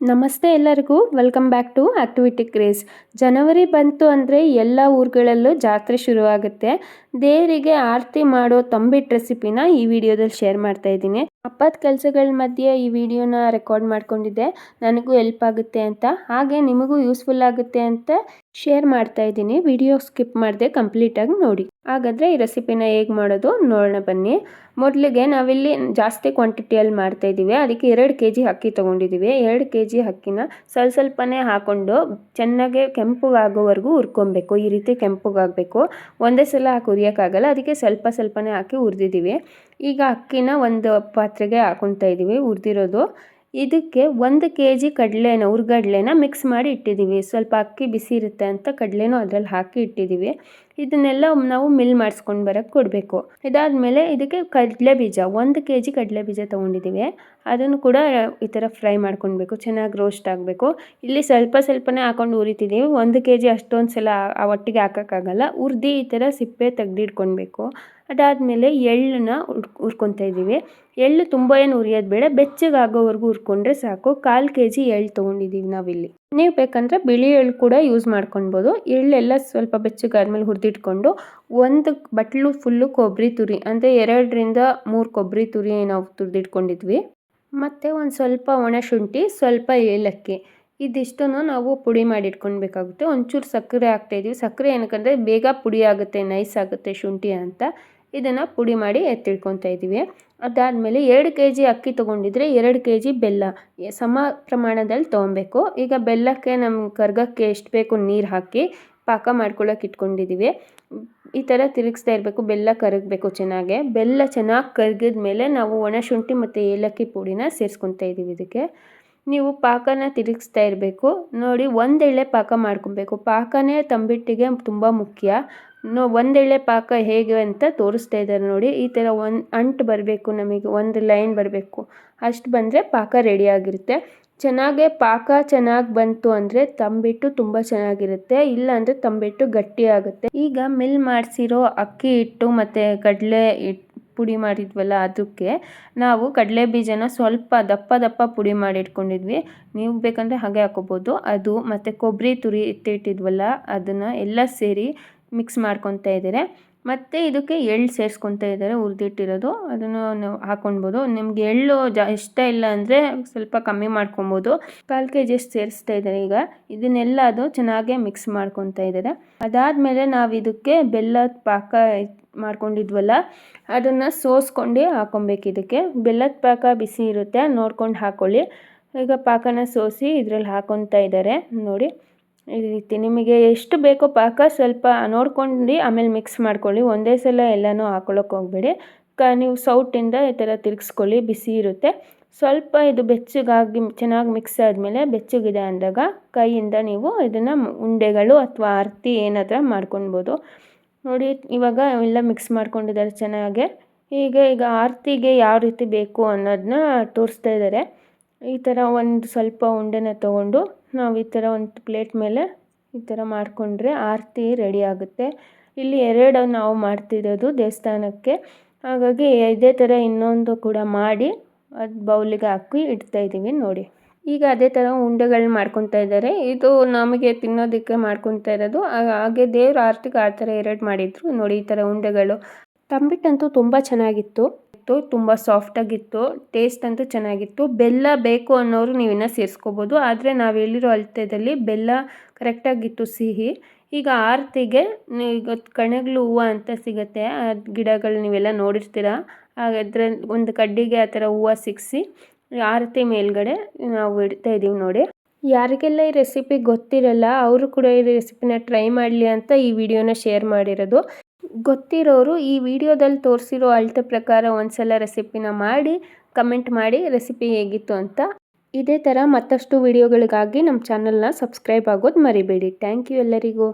ನಮಸ್ತೆ ಎಲ್ಲರಿಗೂ. Welcome back to activity craze ಜನವರಿ ಬಂತು ಅಂದರೆ ಎಲ್ಲ ಊರುಗಳಲ್ಲೂ ಜಾತ್ರೆ ಶುರುವಾಗುತ್ತೆ. ದೇವರಿಗೆ ಆರತಿ ಮಾಡೋ ತಂಬಿಟ್ಟು ರೆಸಿಪಿನ ಈ ವಿಡಿಯೋದಲ್ಲಿ ಶೇರ್ ಮಾಡ್ತಾ ಇದ್ದೀನಿ. ಅಪ್ಪದ ಕೆಲಸಗಳ ಮಧ್ಯೆ ಈ ವಿಡಿಯೋನ ರೆಕಾರ್ಡ್ ಮಾಡ್ಕೊಂಡಿದ್ದೆ. ನನಗೂ ಹೆಲ್ಪ್ ಆಗುತ್ತೆ ಅಂತ. ಹಾಗೆ ನಿಮಗೂ ಯೂಸ್ಫುಲ್ ಆಗುತ್ತೆ ಅಂತ ಶೇರ್ ಮಾಡ್ತಾ ಇದ್ದೀನಿ. ವಿಡಿಯೋ ಸ್ಕಿಪ್ ಮಾಡದೆ ಕಂಪ್ಲೀಟಾಗಿ ನೋಡಿ. ಹಾಗಾದರೆ ಈ ರೆಸಿಪಿನ ಹೇಗೆ ಮಾಡೋದು ನೋಡೋಣ ಬನ್ನಿ. ಮೊದಲಿಗೆ ನಾವಿಲ್ಲಿ ಜಾಸ್ತಿ ಕ್ವಾಂಟಿಟಿಯಲ್ಲಿ ಮಾಡ್ತಾ ಇದ್ದೀವಿ. ಅದಕ್ಕೆ ಎರಡು ಕೆ ಜಿ ಅಕ್ಕಿ ತೊಗೊಂಡಿದ್ದೀವಿ. ಎರಡು ಕೆ ಜಿ ಅಕ್ಕಿನ ಸ್ವಲ್ಪ ಸ್ವಲ್ಪನೇ ಹಾಕ್ಕೊಂಡು ಚೆನ್ನಾಗೆ ಕೆಂಪುಗಾಗೋವರೆಗೂ ಹುರ್ಕೊಬೇಕು. ಈ ರೀತಿ ಕೆಂಪುಗಾಗಬೇಕು. ಒಂದೇ ಸಲ ಹಾಕಿ ಹುರಿಯೋಕ್ಕಾಗಲ್ಲ ಅದಕ್ಕೆ ಸ್ವಲ್ಪ ಸ್ವಲ್ಪನೇ ಹಾಕಿ ಹುರಿದಿದ್ದೀವಿ. ಈಗ ಅಕ್ಕಿನ ಒಂದು ಪಾತ್ರೆಗೆ ಹಾಕೊತಾ ಇದ್ದೀವಿ. ಹುರಿದಿರೋದು. ಇದಕ್ಕೆ ಒಂದು ಕೆ ಜಿ ಕಡಲೆನ, ಹುರ್ಗಡ್ಲೆನ ಮಿಕ್ಸ್ ಮಾಡಿ ಇಟ್ಟಿದ್ದೀವಿ. ಸ್ವಲ್ಪ ಅಕ್ಕಿ ಬಿಸಿ ಇರುತ್ತೆ ಅಂತ ಕಡಲೆನೂ ಅದರಲ್ಲಿ ಹಾಕಿ ಇಟ್ಟಿದ್ದೀವಿ. ಇದನ್ನೆಲ್ಲ ನಾವು ಮಿಲ್ ಮಾಡಿಸ್ಕೊಂಡು ಬರೋಕ್ಕೆ ಕೊಡಬೇಕು. ಇದಾದಮೇಲೆ ಇದಕ್ಕೆ ಕಡಲೆ ಬೀಜ, ಒಂದು ಕೆ ಜಿ ಕಡಲೆ ಬೀಜ ತೊಗೊಂಡಿದ್ದೀವಿ. ಅದನ್ನು ಕೂಡ ಈ ಥರ ಫ್ರೈ ಮಾಡ್ಕೊಳ್ಬೇಕು. ಚೆನ್ನಾಗಿ ರೋಸ್ಟ್ ಆಗಬೇಕು. ಇಲ್ಲಿ ಸ್ವಲ್ಪ ಸ್ವಲ್ಪನೇ ಹಾಕೊಂಡು ಉರಿತಿದ್ದೀವಿ ಒಂದು ಕೆ ಜಿ ಅಷ್ಟೊಂದು ಸಲ ಒಟ್ಟಿಗೆ ಹಾಕೋಕ್ಕಾಗಲ್ಲ. ಹುರ್ದು ಈ ಥರ ಸಿಪ್ಪೆ ತೆಗೆದಿಟ್ಕೊಳ್ಬೇಕು. ಅದಾದಮೇಲೆ ಎಳ್ಳನ್ನ ಹುರ್ಕೊತಾ ಇದ್ದೀವಿ. ಎಳ್ಳು ತುಂಬ ಏನು ಹುರಿಯೋದು ಬೇಡ, ಬೆಚ್ಚಗಾಗೋವರೆಗೂ ಹುರ್ಕೊಂಡ್ರೆ ಸಾಕು. ಕಾಲು ಕೆ ಜಿ ಎಳ್ಳು ತೊಗೊಂಡಿದ್ದೀವಿ ನಾವಿಲ್ಲಿ. ನೀವು ಬೇಕಂದರೆ ಬಿಳಿ ಎಳ್ಳು ಕೂಡ ಯೂಸ್ ಮಾಡ್ಕೊಳ್ಬೋದು ಎಳ್ಳೆಲ್ಲ ಸ್ವಲ್ಪ ಬೆಚ್ಚಗಾದ್ಮೇಲೆ ಹುರಿದಿಟ್ಕೊಂಡು ಒಂದು ಬಟ್ಲು ಫುಲ್ಲು ಕೊಬ್ಬರಿ ತುರಿ, ಅಂದರೆ ಎರಡರಿಂದ ಮೂರು ಕೊಬ್ಬರಿ ತುರಿ ನಾವು ತುರಿದಿಟ್ಕೊಂಡಿದ್ವಿ. ಮತ್ತು ಒಂದು ಸ್ವಲ್ಪ ಒಣ ಶುಂಠಿ, ಸ್ವಲ್ಪ ಏಲಕ್ಕಿ. ಇದಿಷ್ಟನ್ನು ನಾವು ಪುಡಿ ಮಾಡಿ ಇಟ್ಕೊಳ್ಬೇಕಾಗುತ್ತೆ ಒಂಚೂರು ಸಕ್ಕರೆ ಹಾಕ್ತಾಯಿದ್ದೀವಿ ಸಕ್ಕರೆ ಏನಕ್ಕಂದರೆ ಬೇಗ ಪುಡಿ ಆಗುತ್ತೆ, ನೈಸ್ ಆಗುತ್ತೆ ಶುಂಠಿ ಅಂತ. ಇದನ್ನು ಪುಡಿ ಮಾಡಿ ಎತ್ತಿಟ್ಕೊತಾ ಇದ್ದೀವಿ. ಅದಾದಮೇಲೆ ಎರಡು ಕೆ ಜಿ ಅಕ್ಕಿ ತೊಗೊಂಡಿದ್ರೆ ಎರಡು ಕೆ ಜಿ ಬೆಲ್ಲ. ಸಮ ಪ್ರಮಾಣದಲ್ಲಿ ತೊಗೊಬೇಕು. ಈಗ ಬೆಲ್ಲಕ್ಕೆ ನಮ್ಮ ಕರ್ಗಕ್ಕೆ ಎಷ್ಟು ಬೇಕು ನೀರು ಹಾಕಿ ಪಾಕ ಮಾಡ್ಕೊಳ್ಳೋಕೆ ಇಟ್ಕೊಂಡಿದ್ದೀವಿ ಈ ಥರ ತಿರುಗಿಸ್ತಾ ಇರಬೇಕು. ಬೆಲ್ಲ ಕರಗಬೇಕು ಚೆನ್ನಾಗೆ. ಬೆಲ್ಲ ಚೆನ್ನಾಗಿ ಕರಗಿದ ಮೇಲೆ ನಾವು ಒಣಶುಂಠಿ ಮತ್ತು ಏಲಕ್ಕಿ ಪುಡಿನ ಸೇರಿಸ್ಕೊತಾ ಇದ್ದೀವಿ ಇದಕ್ಕೆ. ನೀವು ಪಾಕನ ತಿರುಗಿಸ್ತಾ ಇರಬೇಕು. ನೋಡಿ ಒಂದೆಳೆ ಪಾಕ ಮಾಡ್ಕೊಬೇಕು ಪಾಕನೇ ತಂಬಿಟ್ಟಿಗೆ ತುಂಬ ಮುಖ್ಯ. ನೋ ಒಂದೆಳೆ ಪಾಕ ಹೇಗೆ ಅಂತ ತೋರಿಸ್ತಾ ಇದ್ದಾರೆ ನೋಡಿ. ಈ ಥರ ಒಂದು ಅಂಟು ಬರಬೇಕು ನಮಗೆ, ಒಂದು ಲೈನ್ ಬರಬೇಕು. ಅಷ್ಟು ಬಂದರೆ ಪಾಕ ರೆಡಿಯಾಗಿರುತ್ತೆ ಚೆನ್ನಾಗೆ ಪಾಕ ಚೆನ್ನಾಗಿ ಬಂತು ಅಂದರೆ ತಂಬಿಟ್ಟು ತುಂಬ ಚೆನ್ನಾಗಿರುತ್ತೆ. ಇಲ್ಲ ಅಂದರೆ ತಂಬಿಟ್ಟು ಗಟ್ಟಿಯಾಗುತ್ತೆ ಈಗ ಮಿಲ್ ಮಾಡಿಸಿರೋ ಅಕ್ಕಿ ಹಿಟ್ಟು ಮತ್ತು ಕಡಲೆ ಪುಡಿ ಮಾಡಿದ್ವಲ್ಲ ಅದಕ್ಕೆ ನಾವು ಕಡಲೆ ಬೀಜನ ಸ್ವಲ್ಪ ದಪ್ಪ ದಪ್ಪ ಪುಡಿ ಮಾಡಿ ಇಟ್ಕೊಂಡಿದ್ವಿ ನೀವು ಬೇಕಂದರೆ ಹಾಗೆ ಹಾಕೋಬೋದು. ಅದು ಮತ್ತು ಕೊಬ್ಬರಿ ತುರಿ ಎತ್ತಿಟ್ಟಿದ್ವಲ್ಲ ಅದನ್ನು ಎಲ್ಲ ಸೇರಿ ಮಿಕ್ಸ್ ಮಾಡ್ಕೊತಾ ಇದ್ದಾರೆ. ಮತ್ತು ಇದಕ್ಕೆ ಎಳ್ಳು ಸೇರಿಸ್ಕೊತಾ ಇದ್ದಾರೆ, ಹುರಿದಿಟ್ಟಿರೋದು. ಅದನ್ನು ನಾವು ಹಾಕೊಳ್ಬೋದು ನಿಮ್ಗೆ ಎಳ್ಳು ಜಾ, ಇಷ್ಟ ಇಲ್ಲ ಅಂದರೆ ಸ್ವಲ್ಪ ಕಮ್ಮಿ ಮಾಡ್ಕೊಬೋದು ಕಾಲು ಕೆ ಜಿಯಷ್ಟು ಸೇರಿಸ್ತಾ ಇದ್ದಾರೆ ಈಗ. ಇದನ್ನೆಲ್ಲ ಅದು ಚೆನ್ನಾಗೆ ಮಿಕ್ಸ್ ಮಾಡ್ಕೊತಾ ಇದ್ದಾರೆ. ಅದಾದಮೇಲೆ ನಾವು ಇದಕ್ಕೆ ಬೆಲ್ಲದ ಪಾಕ ಮಾಡ್ಕೊಂಡಿದ್ವಲ್ಲ, ಅದನ್ನು ಸೋಸ್ಕೊಂಡು ಹಾಕೊಬೇಕು ಇದಕ್ಕೆ. ಬೆಲ್ಲದ ಪಾಕ ಬಿಸಿ ಇರುತ್ತೆ, ನೋಡ್ಕೊಂಡು ಹಾಕ್ಕೊಳ್ಳಿ ಈಗ ಪಾಕನ ಸೋಸಿ ಇದರಲ್ಲಿ ಹಾಕೊತಾ ಇದ್ದಾರೆ, ನೋಡಿ. ಈ ರೀತಿ ನಿಮಗೆ ಎಷ್ಟು ಬೇಕೋ ಪಾಕ ಸ್ವಲ್ಪ ನೋಡ್ಕೊಂಡು ಆಮೇಲೆ ಮಿಕ್ಸ್ ಮಾಡ್ಕೊಳ್ಳಿ. ಒಂದೇ ಸಲ ಎಲ್ಲನೂ ಹಾಕೊಳ್ಳೋಕೆ ಹೋಗಬೇಡಿ. ಕ, ನೀವು ಸೌಟಿಂದ ಈ ಥರ ತಿರುಗಿಸ್ಕೊಳ್ಳಿ. ಬಿಸಿ ಇರುತ್ತೆ. ಸ್ವಲ್ಪ ಇದು ಬೆಚ್ಚಗಾಗಿ ಚೆನ್ನಾಗಿ ಮಿಕ್ಸ್ ಆದಮೇಲೆ ಬೆಚ್ಚಗಿದೆ ಅಂದಾಗ ಕೈಯಿಂದ ನೀವು ಇದನ್ನು ಉಂಡೆಗಳು ಅಥವಾ ಆರತಿ ಏನಾದರೂ ಮಾಡ್ಕೊಳ್ಬೋದು. ನೋಡಿ, ಇವಾಗ ಎಲ್ಲ ಮಿಕ್ಸ್ ಮಾಡ್ಕೊಂಡಿದ್ದಾರೆ ಚೆನ್ನಾಗೆ. ಈಗ ಈಗ ಆರತಿಗೆ ಯಾವ ರೀತಿ ಬೇಕು ಅನ್ನೋದನ್ನ ತೋರಿಸ್ತಾ ಇದ್ದಾರೆ. ಈ ಥರ ಒಂದು ಸ್ವಲ್ಪ ಉಂಡೆನ ತೊಗೊಂಡು ನಾವು ಈ ಥರ ಒಂದು ಪ್ಲೇಟ್ ಮೇಲೆ ಈ ಥರ ಮಾಡಿಕೊಂಡ್ರೆ ಆರತಿ ರೆಡಿ ಆಗುತ್ತೆ. ಇಲ್ಲಿ ಎರಡು ನಾವು ಮಾಡ್ತಿರೋದು ದೇವಸ್ಥಾನಕ್ಕೆ. ಹಾಗಾಗಿ ಇದೇ ಥರ ಇನ್ನೊಂದು ಕೂಡ ಮಾಡಿ ಅದು ಬೌಲಿಗೆ ಹಾಕಿ ಇಡ್ತಾ ಇದ್ದೀವಿ ನೋಡಿ. ಈಗ ಅದೇ ಥರ ಉಂಡೆಗಳನ್ನ ಮಾಡ್ಕೊತಾ ಇದ್ದಾರೆ. ಇದು ನಮಗೆ ತಿನ್ನೋದಕ್ಕೆ ಮಾಡ್ಕೊತಾ ಇರೋದು. ಹಾಗೆ ದೇವ್ರ ಆರತಿಗೆ ಆ ಥರ ಎರಡು ಮಾಡಿದ್ರು. ನೋಡಿ ಈ ಥರ ಉಂಡೆಗಳು. ತಂಬಿಟ್ಟಂತೂ ತುಂಬ ಚೆನ್ನಾಗಿತ್ತು. ತುಂಬ ಸಾಫ್ಟಾಗಿತ್ತು ಟೇಸ್ಟ್ ಅಂತೂ ಚೆನ್ನಾಗಿತ್ತು. ಬೆಲ್ಲ ಬೇಕು ಅನ್ನೋರು ನೀವು ಇನ್ನೂ ಸೇರಿಸ್ಕೋಬೋದು. ಆದರೆ ನಾವು ಹೇಳಿರೋ ಅಳತೆದಲ್ಲಿ ಬೆಲ್ಲ ಕರೆಕ್ಟಾಗಿತ್ತು ಸಿಹಿ. ಈಗ ಆರತಿಗೆ ಈಗ ಕಣಗಳು ಹೂವು ಅಂತ ಸಿಗುತ್ತೆ. ಆ ಗಿಡಗಳು ನೀವೆಲ್ಲ ನೋಡಿರ್ತೀರ? ಹಾಗಾದ್ರೆ ಒಂದು ಕಡ್ಡಿಗೆ ಆ ಥರ ಹೂವು ಸಿಕ್ಕಿಸಿ ಆರತಿ ಮೇಲ್ಗಡೆ ನಾವು ಇಡ್ತಾ ಇದ್ದೀವಿ ನೋಡಿ. ಯಾರಿಗೆಲ್ಲ ಈ ರೆಸಿಪಿ ಗೊತ್ತಿರಲ್ಲ, ಅವರು ಕೂಡ ಈ ರೆಸಿಪಿನ ಟ್ರೈ ಮಾಡಲಿ ಅಂತ ಈ ವಿಡಿಯೋನ ಶೇರ್ ಮಾಡಿರೋದು. ಗೊತ್ತಿರೋರು ಈ ವಿಡಿಯೋದಲ್ಲಿ ತೋರಿಸಿರೋ ಅಳತೆ ಪ್ರಕಾರ ಒಂದ್ಸಲ ರೆಸಿಪಿನ ಮಾಡಿ ಕಮೆಂಟ್ ಮಾಡಿ ರೆಸಿಪಿ ಹೇಗಿತ್ತು ಅಂತ. ಇದೇ ಥರ ಮತ್ತಷ್ಟು ವಿಡಿಯೋಗಳಿಗಾಗಿ ನಮ್ಮ ಚಾನಲ್ನ ಸಬ್ಸ್ಕ್ರೈಬ್ ಆಗೋದು ಮರಿಬೇಡಿ. ಥ್ಯಾಂಕ್ ಯು ಎಲ್ಲರಿಗೂ.